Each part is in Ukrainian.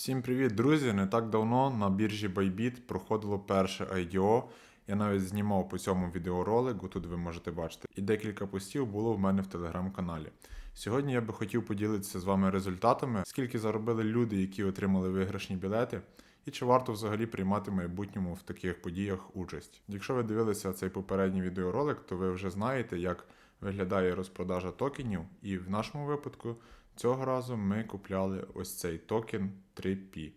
Всім привіт, друзі! Не так давно на біржі Bybit проходило перше IDO. Я навіть знімав по цьому відеоролику, тут ви можете бачити, і декілька постів було в мене в телеграм-каналі. Сьогодні я би хотів поділитися з вами результатами, скільки заробили люди, які отримали виграшні білети, і чи варто взагалі приймати в майбутньому в таких подіях участь. Якщо ви дивилися цей попередній відеоролик, то ви вже знаєте, як виглядає розпродажа токенів, і в нашому випадку Цього разу ми купляли ось цей токен 3P.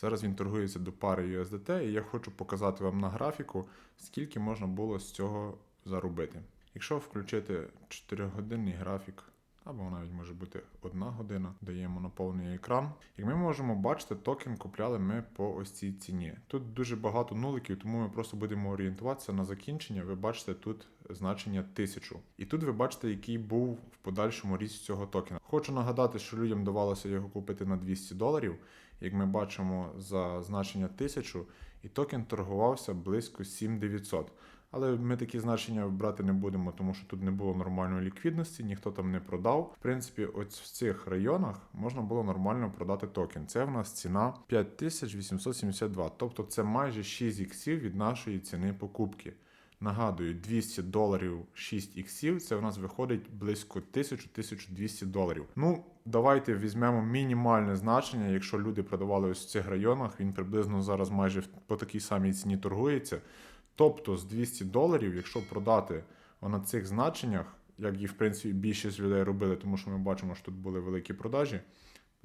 Зараз він торгується до пари USDT, і я хочу показати вам на графіку, скільки можна було з цього заробити. Якщо включити 4-годинний графік, або навіть може бути одна година, даємо на повний екран. Як ми можемо бачити, токен купляли ми по ось цій ціні. Тут дуже багато нуликів, тому ми просто будемо орієнтуватися на закінчення. Ви бачите тут значення 1000. І тут ви бачите, який був в подальшому ріст цього токена. Хочу нагадати, що людям давалося його купити на 200 доларів. Як ми бачимо за значення 1000, і токен торгувався близько 7900. Але ми такі значення брати не будемо, тому що тут не було нормальної ліквідності, ніхто там не продав. В принципі, ось в цих районах можна було нормально продати токен. Це в нас ціна 5872, тобто це майже 6 іксів від нашої ціни покупки. Нагадую, 200 доларів 6 іксів, це в нас виходить близько 1000-1200 доларів. Ну, давайте візьмемо мінімальне значення. Якщо люди продавали ось в цих районах, він приблизно зараз майже по такій самій ціні торгується. Тобто з 200 доларів, якщо продати на цих значеннях, як і в принципі більшість людей робили, тому що ми бачимо, що тут були великі продажі.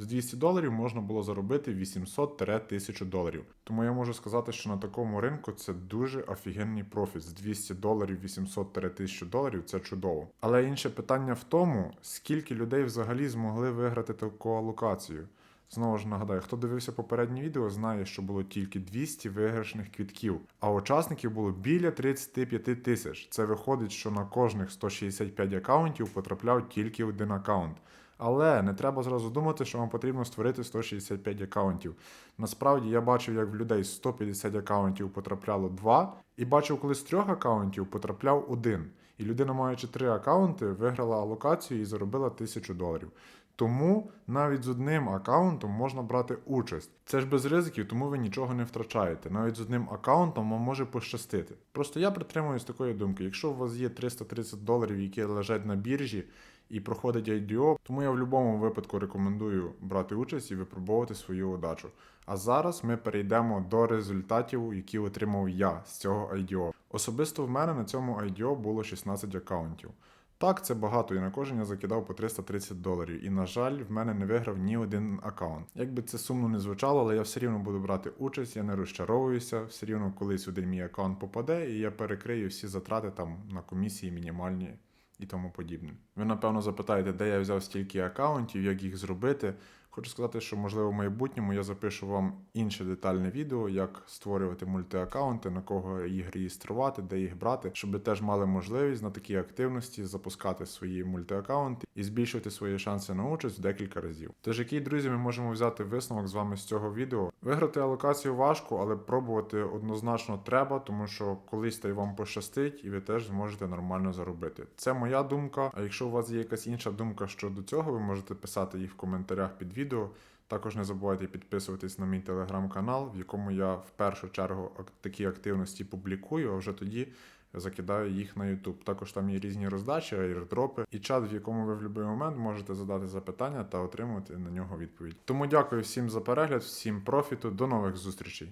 З 200 доларів можна було заробити 800-1000 доларів. Тому я можу сказати, що на такому ринку це дуже офігенний профіт. З 200 доларів 800-1000 доларів це чудово. Але інше питання в тому, скільки людей взагалі змогли виграти таку алокацію. Знову ж нагадаю, хто дивився попереднє відео, знає, що було тільки 200 виграшних квітків, а учасників було біля 35 тисяч. Це виходить, що на кожних 165 акаунтів потрапляв тільки один акаунт. Але не треба зразу думати, що вам потрібно створити 165 акаунтів. Насправді я бачив, як в людей з 150 акаунтів потрапляло 2, і бачив, коли з трьох акаунтів потрапляв один. І людина, маючи три акаунти, виграла алокацію і заробила 1000 доларів. Тому навіть з одним аккаунтом можна брати участь. Це ж без ризиків, тому ви нічого не втрачаєте. Навіть з одним аккаунтом вам може пощастити. Просто я притримуюсь такої думки: якщо у вас є 330 доларів, які лежать на біржі і проходить IDO, тому я в будь-якому випадку рекомендую брати участь і випробовувати свою удачу. А зараз ми перейдемо до результатів, які отримав я з цього IDO. Особисто в мене на цьому IDO було 16 аккаунтів. Так, це багато, і на кожен я закидав по 330 доларів. І, на жаль, в мене не виграв ні один аккаунт. Як би це сумно не звучало, але я все рівно буду брати участь, я не розчаровуюся, все рівно колись один мій аккаунт попаде, і я перекрию всі затрати там на комісії мінімальні і тому подібне. Ви, напевно, запитаєте, де я взяв стільки аккаунтів, як їх зробити. Хочу сказати, що можливо в майбутньому я запишу вам інше детальне відео, як створювати мультиаккаунти, на кого їх реєструвати, де їх брати, щоб ви теж мали можливість на такі активності запускати свої мультиаккаунти і збільшувати свої шанси на участь в декілька разів. Тож, який друзі, ми можемо взяти висновок з вами з цього відео. Виграти алокацію важко, але пробувати однозначно треба, тому що колись та й вам пощастить, і ви теж зможете нормально заробити. Це моя думка. А якщо у вас є якась інша думка щодо цього, ви можете писати їх в коментарях під відео. Також не забувайте підписуватись на мій телеграм-канал, в якому я в першу чергу такі активності публікую, а вже тоді закидаю їх на YouTube. Також там є різні роздачі, аірдропи і чат, в якому ви в будь-який момент можете задати запитання та отримувати на нього відповідь. Тому дякую всім за перегляд, всім профіту, до нових зустрічей.